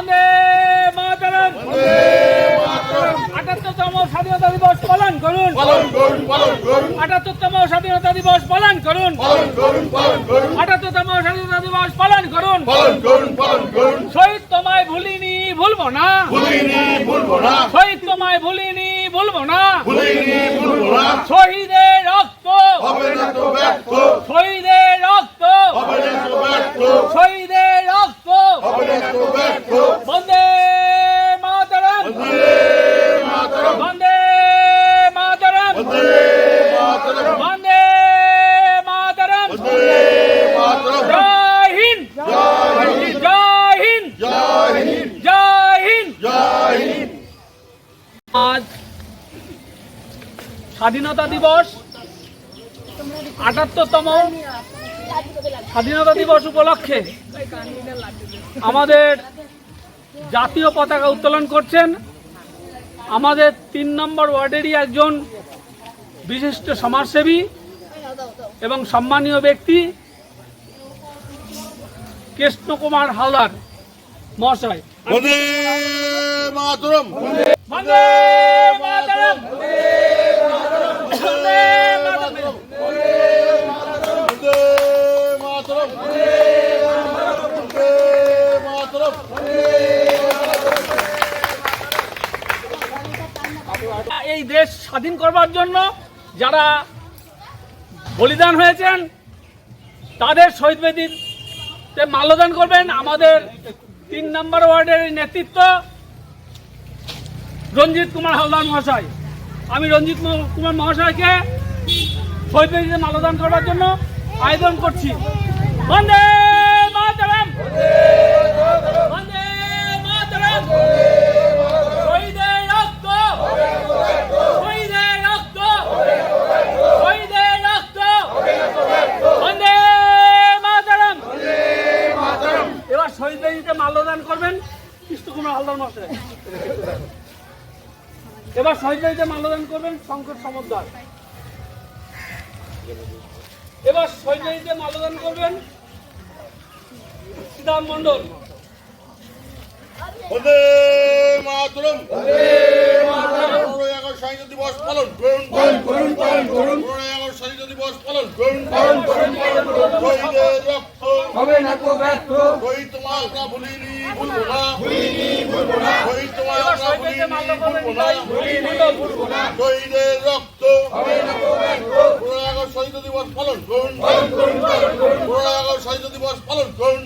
বন্দে মাতরম। আটাত্তরতম স্বাধীনতা দিবস পালন করুন। পালন করুন পালন করুন। আটাত্তরতম স্বাধীনতা দিবস পালন করুন। পালন করুন পালন করুন। আটাত্তরতম স্বাধীনতা দিবস পালন করুন। পালন করুন পালন করুন। শহীদ তোমায় ভুলিনি ভুলবো না। ভুলিনি ভুলবো না। শহীদ তোমায় ভুলিনি ভুলবো না। ভুলিনি ভুলবো না। শহীদের রক্ত হবে না তো ব্যর্থ শহীদের রক্ত হবে না তো ব্যর্থ শহীদের রক্ত হবে না তো ব্যর্থ বন্দে মাতরম বন্দে মাতরম বন্দে মাতরম বন্দে মাতরম বন্দে মাতরম বন্দে মাতরম জয় হিন্দ জয় হিন্দ জয় হিন্দ জয় হিন্দ জয় হিন্দ জয় হিন্দ আজ স্বাধীনতা দিবস আটাত্তরতম স্বাধীনতা দিবস উপলক্ষে আমাদের জাতীয় পতাকা উত্তোলন করছেন। আমাদের তিন নম্বর ওয়ার্ডেরই একজন বিশিষ্ট সমাজসেবী এবং সম্মানীয় ব্যক্তি কৃষ্ণ কুমার হালদার মহাশয়। এই দেশ স্বাধীন করবার জন্য যারা বলিদান হয়েছেন, তাদের শহীদ বেদিতে মাল্যদান করবেন। আমাদের তিন নম্বর ওয়ার্ডের নেতৃত্ব রঞ্জিত কুমার হালদার মহাশয়। আমি রঞ্জিত কুমার মহাশয়কে শহীদ বেদিতে মাল্যদান করবার জন্য আয়োজন করছি। বন্দে! এবার শহীদ বেদিতে মাল্যদান করবেন কৃষ্ণকুমার হালদার মশাই এবার শহীদ মাল্যদান করবেন শঙ্কর সমদ্দার। এবার শহীদ মাল্যদান করবেন শ্রীরাম মণ্ডল। বন্দে মাতরম। বন্দে মাতরম স্বাধীনতা দিবস পালন করুন। পালন করুন পালন করুন পনেরোই স্বাধীনতা দিবস পালন করুন। পালন করুন। পালন করুন শহীদের রক্ত। হবে না তো ব্যর্থ। শহীদ আমরা ভুলিনি ভুলবো না। ভুলিনি ভুলবো না। শহীদ তোমার আমরা ভুলিনি ভুলবো না। মণ্ডল ভুলবো না। শহীদের রক্ত। আগস্ট স্বাধীনতা দিবস পালন করুন। পালন আগস্ট স্বাধীনতা দিবস পালন করুন।